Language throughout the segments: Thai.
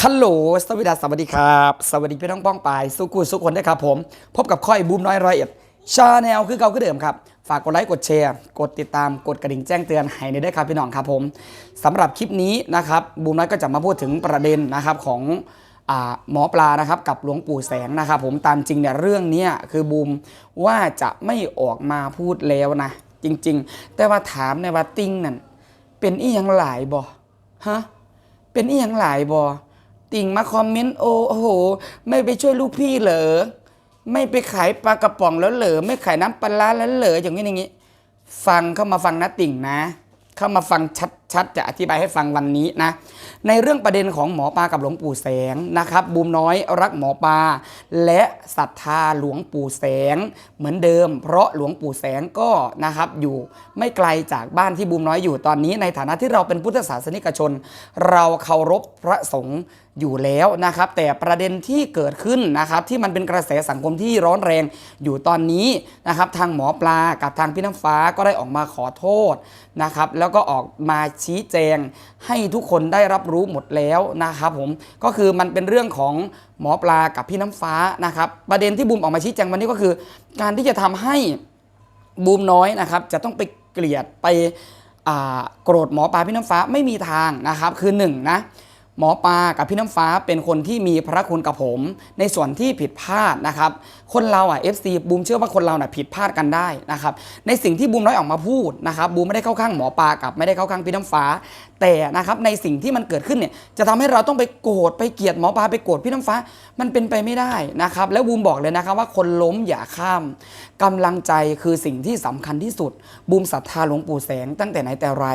คัลโหลสวัสดีสวัสดีครับ สวัสดีพี่น้องป้องปายสุกุสุคนด้วยครับผม พบกับค่อยบูมน้อยร้อยเอ็ดชาแนลคือเก่าคือเดิมครับ ฝากกดไลค์กดแชร์ กดติดตามกดกระดิ่งแจ้งเตือนให้ในด้วยครับพี่น้องครับผมสำหรับคลิปนี้นะครับบูมน้อยก็จะมาพูดถึงประเด็นนะครับของหมอปลานะครับกับหลวงปู่แสงนะครับผมตามจริงเนี่ยเรื่องนี้คือบูมว่าจะไม่ออกมาพูดแล้วนะ จริง ๆ แต่ว่าถามในว่าติ้งนั่นเป็นอีหยังหลายบ่ฮะเป็นอีหยังหลายบอ ติ่งมาคอมเมนต์โอ้โห ไม่ไปช่วยลูกพี่เหรอไม่ไปขายปลากระป๋องแล้วเหรอไม่ขายน้ำปลาแล้วเหรออย่างนี้อย่างนี้ ฟังเข้ามาฟังนะติ่งนะ เข้ามาฟังชัดๆจะอธิบายให้ฟังวันนี้นะในเรื่องประเด็นของหมอปลากับหลวงปู่แสงนะครับบูมน้อยรักหมอปลาและศรัทธาหลวงปู่แสง เหมือนเดิม เพราะหลวงปู่แสงก็นะครับอยู่ไม่ไกลจากบ้านที่บูมน้อยอยู่ตอนนี้ ในฐานะที่เราเป็นพุทธศาสนิกชน เราเคารพพระสงฆ์อยู่แล้วนะครับแต่ประเด็นที่เกิดขึ้นนะครับที่มันเป็นกระแสสังคมที่ร้อนแรงอยู่ตอนนี้นะครับทางหมอปลากับทางพี่น้ำฟ้าก็ได้ออกมาขอโทษนะครับแล้วก็ออกมาชี้แจง ให้ทุกคนได้รับรู้หมดแล้วนะครับผมก็คือมันเป็นเรื่องของหมอปลากับพี่น้ำฟ้านะครับประเด็นที่บูมออกมาชี้แจงวันนี้ก็คือ การที่จะทำให้บูมน้อยนะครับ จะต้องไปเกลียดไปโกรธหมอปลาพี่น้ำฟ้าไม่มีทางนะครับ คือหนึ่งนะ หมอปลากับพี่น้ำฟ้าเป็นคนที่มีพระคุณกับผม ในส่วนที่ผิดพลาดนะครับ คนเราอะ FC บูมเชื่อว่าคนเราน่ะผิดพลาดกันได้นะครับ ในสิ่งที่บูมน้อยออกมาพูดนะครับบูมไม่ได้เข้าข้างหมอปลากับไม่ได้เข้าข้างพี่น้ำฟ้า แต่นะครับในสิ่งที่มันเกิดขึ้นเนี่ยจะทำให้เราต้องไปโกรธไปเกลียดหมอปลาไปโกรธพี่น้ำฟ้า มันเป็นไปไม่ได้นะครับ แล้วบูมบอกเลยนะครับว่าคนล้มอย่าข้ามกำลังใจคือสิ่งที่สำคัญที่สุด บูมศรัทธาหลวงปู่แสงตั้งแต่ไหนแต่ไร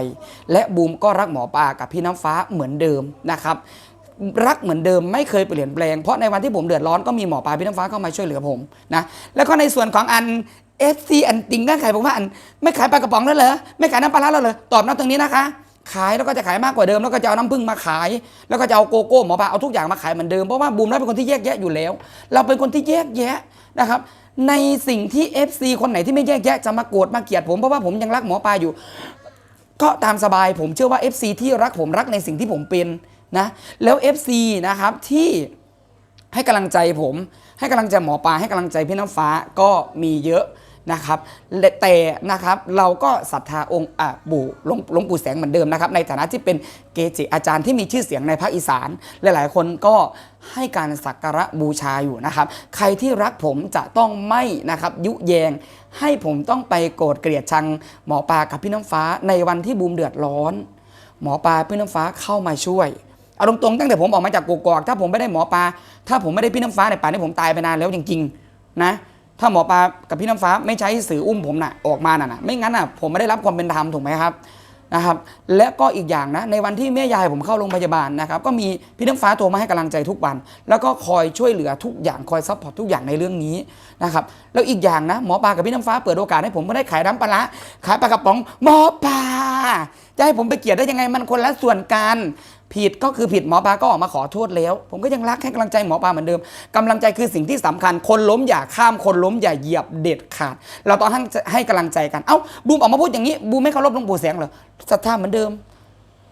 และบูมก็รักหมอปลากับพี่น้ำฟ้าเหมือนเดิมนะครับรักเหมือนเดิมไม่เคยเปลี่ยนแปลง เพราะในวันที่ผมเดือดร้อนก็มีหมอปลาพี่น้ำฟ้าเข้ามาช่วยเหลือผมนะแล้วก็ในส่วนของอันเอฟซีอันติงก็ขายผมว่าอันไม่ขายปลากระป๋องแล้วเหรอไม่ขายน้ำปลาแล้วเหรอตอบน้ำตรงนี้นะคะ ขายแล้วก็จะขายมากกว่าเดิมแล้วก็จะเอาน้ำผึ้งมาขาย แล้วก็จะเอาโกโก้หมอปลาเอาทุกอย่างมาขายเหมือนเดิมเพราะว่าบูมน้อยเป็นคนที่แยกแยะอยู่แล้ว เราเป็นคนที่แยกแยะนะครับในสิ่งที่ FC คนไหนที่ไม่แยกแยะจะมาโกรธมาเกลียดผมเพราะว่าผมยังรักหมอปลาอยู่ ก็ตามสบายผมเชื่อว่า FC ที่รักผมรักในสิ่งที่ผมเป็น นะแล้ว FC นะครับที่ให้กำลังใจผม ให้กำลังใจหมอปลาให้กำลังใจพี่น้ำฟ้าก็มีเยอะนะครับแต่นะครับเราก็ศรัทธาองค์อะปู่หลวงหลวงปู่แสงเหมือนเดิมนะครับในฐานะที่เป็นเกจิอาจารย์ที่มีชื่อเสียงในภาคอีสาน หลายๆ คนก็ให้การสักการะบูชาอยู่นะครับ ใครที่รักผมจะต้องไม่นะครับยุแยง ให้ผมต้องไปโกรธเกลียดชังหมอปลากับพี่น้ำฟ้าในวันที่บูมเดือดร้อน หมอปลาพี่น้ำฟ้าเข้ามาช่วย เอาตรงๆตั้งแต่ผมออกมาจากกกอกถ้าผมไม่ได้หมอปลาถ้าผมไม่ได้พี่น้ำฟ้าในป่านนี้ผมตายไปนานแล้วจริงๆนะถ้าหมอปลากับพี่น้ำฟ้าไม่ใช้สื่ออุ้มผมน่ะออกมาน่ะนะไม่งั้นน่ะผมไม่ได้รับความเป็นธรรมถูกไหมครับนะครับ และก็อีกอย่างนะในวันที่แม่ยายผมเข้าโรงพยาบาลนะครับก็มีพี่น้ำฟ้าโทรมาให้กำลังใจทุกวัน แล้วก็คอยช่วยเหลือทุกอย่างคอยซัพพอร์ตทุกอย่างในเรื่องนี้นะครับแล้วอีกอย่างนะหมอปลากับพี่น้ำฟ้าเปิดโอกาสให้ผมก็ได้ขายน้ำปลาร้าขายปลากระป๋องหมอปลาจะให้ผมไปเกลียดได้ยังไงมันคนละส่วนกัน ผิดก็คือผิดหมอปลาก็ออกมาขอโทษแล้ว ผมก็ยังรักให้กำลังใจหมอปลาเหมือนเดิมกำลังใจคือสิ่งที่สำคัญ คนล้มอย่าข้ามคนล้มอย่าเหยียบเด็ดขาด เราต้องให้ให้กำลังใจกันเอ้าบูมออกมาพูดอย่างนี้บูมไม่เคารพหลวงปู่แสงเหรอศรัทธาเหมือนเดิม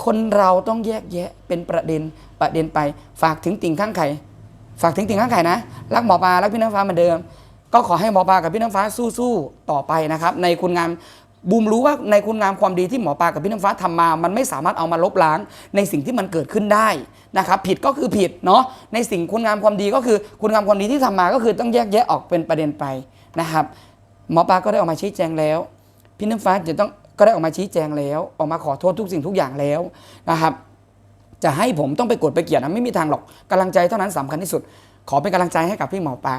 คนเราต้องแยกแยะเป็นประเด็นประเด็นไปฝากถึงติ่งข้างไข่ฝากถึงติ่งข้างไข่นะรักหมอปลารักพี่น้ำฟ้าเหมือนเดิม ก็ขอให้หมอปลากับพี่น้ำฟ้าสู้ๆต่อไปนะครับในคุณงาม บูมรู้ว่าในคุณงามความดีที่หมอปลากับพี่น้ำฟ้าทำมา มันไม่สามารถเอามาลบล้างในสิ่งที่มันเกิดขึ้นได้นะครับ ผิดก็คือผิดเนาะ ในสิ่งคุณงามความดีก็คือคุณงามความดีที่ทำมาก็คือต้องแยกแยะออกเป็นประเด็นไปนะครับ หมอปลาก็ได้ออกมาชี้แจงแล้ว พี่น้ำฟ้าจะต้องก็ได้ออกมาชี้แจงแล้ว ออกมาขอโทษทุกสิ่งทุกอย่างแล้วนะครับ จะให้ผมต้องไปกดไปเกลียดนะไม่มีทางหรอกกำลังใจเท่านั้นสำคัญที่สุด ขอเป็นกำลังใจให้กับพี่หมอปลา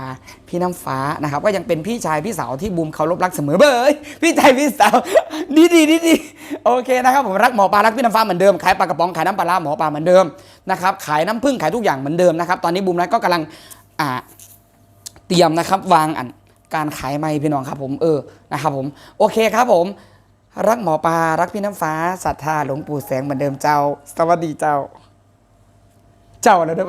พี่น้ำฟ้านะครับก็ยังเป็นพี่ชายพี่สาวที่บูมเคารพรักเสมอเบยพี่ชายพี่สาวดีดีดีดีโอเคนะครับผมรักหมอปลารักพี่น้ำฟ้าเหมือนเดิมขายปลากระป๋องขายน้ำปลาร้าหมอปลาเหมือนเดิมนะครับขายน้ำผึ้งขายทุกอย่างเหมือนเดิมนะครับตอนนี้บูมนั้นก็กำลังอ่าเตรียมนะครับวางอันการขายไม้พี่น้องครับผมเออนะครับผมโอเคครับผม รักหมอปลารักพี่น้ำฟ้าศรัทธาหลวงปู่แสงเหมือนเดิมเจ้า สวัสดีเจ้า เจ้าแล้วเด้อ